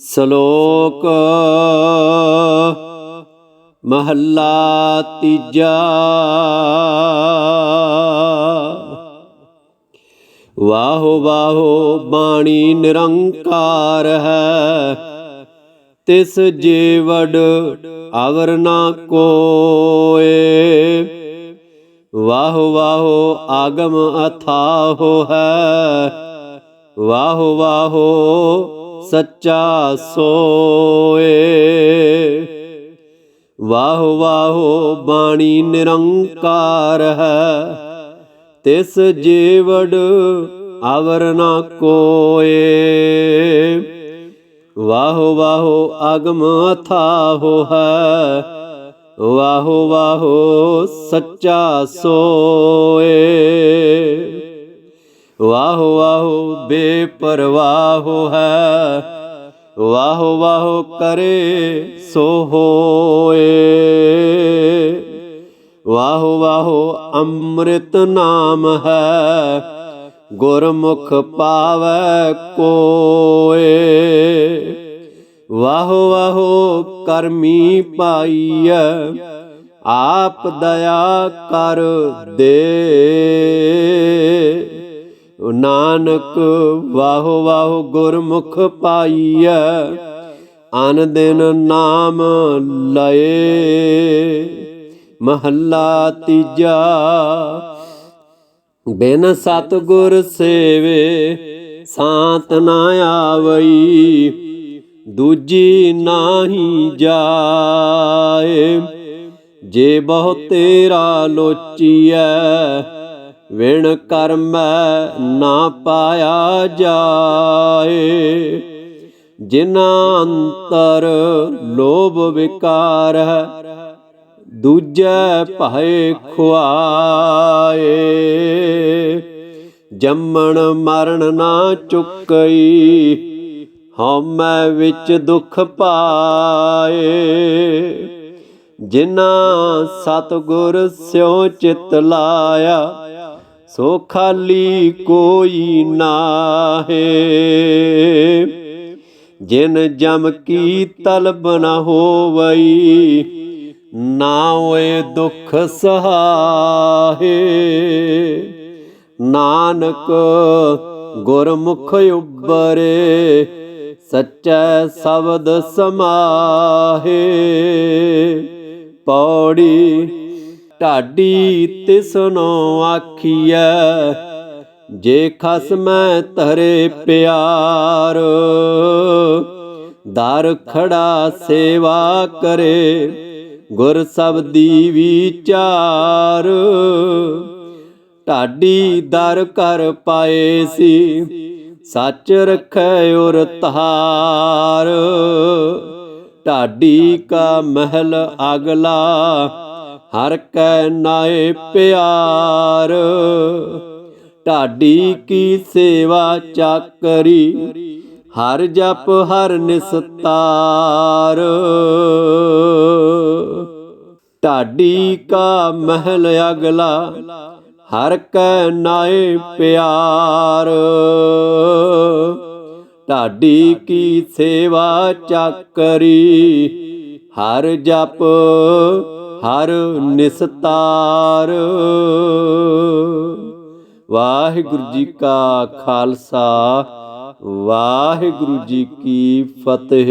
ਸ਼ਲੋਕ ਮਹੱਲਾ ਤੀਜਾ। ਵਾਹੋ ਵਾਹੋ ਬਾਣੀ ਨਿਰੰਕਾਰ ਹੈ, ਤਿਸ ਜੀਵੜ ਅਵਰ ਨਾ ਕੋਏ। ਵਾਹੋ ਵਾਹੋ ਆਗਮ ਅਥਾਹੋ ਹੈ, ਵਾਹੋ ਵਾਹੋ ਸੱਚਾ ਸੋਏ। ਵਾਹ ਵਾਹੋ ਬਾਣੀ ਨਿਰੰਕਾਰ ਹੈ। ਤਿਸ ਜੀਵੜ ਆਵਰ ਨਾ ਕੋਏ। ਵਾਹੋ ਵਾਹੋ ਅਗਮ ਅਥਾਹੋ ਹੈ। ਵਾਹੋ ਵਾਹੋ ਸੱਚਾ ਸੋਏ। ਵਾਹੋ ਵਾਹੋ ਬੇਪਰਵਾਹੋ ਹੈ। ਵਾਹੋ ਵਾਹੋ ਕਰੇ ਸੋ ਹੋਏ। ਵਾਹੋ ਵਾਹੋ ਅੰਮ੍ਰਿਤ ਨਾਮ ਹੈ, ਗੁਰਮੁਖ ਪਾਵੈ ਕੋਏ। ਵਾਹੋ ਵਾਹੋ ਕਰਮੀ ਪਾਈਐ, ਆਪ ਦਇਆ ਕਰ ਦੇ। ਨਾਨਕ ਵਾਹੋ ਵਾਹੋ ਗੁਰਮੁਖ ਪਾਈਐ, ਅਨ ਦਿਨ ਨਾਮ ਲਏ। ਮਹੱਲਾ ਤੀਜਾ, ਬਿਨ ਸਤਗੁਰ ਸੇਵੇ ਸਾਤ ਨਾ ਆਵਈ, ਦੂਜੀ ਨਾਹੀ ਜਾਏ। ਜੇ ਬਹੁ ਤੇਰਾ ਲੋਚੀਐ ਵਿਣ ਕਰਮੈ ਨਾ ਪਾਇਆ ਜਾਏ। ਜਿਨਾ ਅੰਤਰ ਲੋਭ ਵਿਕਾਰ ਹੈ, ਦੂਜੈ ਭਾਏ ਖੁਆਏ। ਜੰਮਣ ਮਰਨ ਨਾ ਚੁੱਕਈ, ਹਉਮੈ ਵਿੱਚ ਦੁੱਖ ਪਾਏ। ਜਿਨਾ ਸਤਗੁਰ ਸਿਉ ਚਿਤ ਲਾਇਆ ਸੋ ਖਾਲੀ ਕੋਈ ਨਾਹੇ। ਜਿਨ ਜਮ ਕੀ ਤਲਬ ਨ ਹੋਵਈ, ਨਾ ਹੋਏ ਦੁਖ ਸਹਾਏ ਨਾਨਕ ਗੁਰਮੁਖ ਉਬਰੇ ਸੱਚੈ ਸ਼ਬਦ ਸਮਾਹੇ। ਪੌੜੀ ਢਾਡੀ ਤਿਸਨੋ ਆਖੀਐ, ਜੇ ਖਸ ਮੈਂ ਧਰੇ ਪਿਆਰ, ਦਰ ਖੜਾ ਸੇਵਾ ਕਰੇ, ਗੁਰ ਸਬਦੀ ਵਿਚਾਰ। ਢਾਡੀ ਦਰ ਕਰ ਪਾਏ ਸੀ, ਸੱਚ ਰਖੈ ਉਰ ਤਹਾਰ। ਢਾਡੀ ਕਾ ਮਹਿਲ ਅਗਲਾ ਹਰ ਕੈ ਨਾਏ ਪਿਆਰ। ਢਾਡੀ ਕੀ ਸੇਵਾ ਚਾਕਰੀ ਹਰ ਜਪ ਹਰ ਨਿਸਤਾਰ। ਢਾਡੀ ਕਾ ਮਹਿਲ ਅਗਲਾ, ਹਰ ਕੈ ਨਾਏ ਪਿਆਰ। ਢਾਡੀ ਕੀ ਸੇਵਾ ਚਾਕਰੀ ਹਰ ਜਪ ਹਰ ਨਿਸਤਾਰ। ਵਾਹਿਗੁਰੂ ਜੀ ਕਾ ਖਾਲਸਾ ਵਾਹਿਗੁਰੂ ਜੀ ਕੀ ਫਤਿਹ।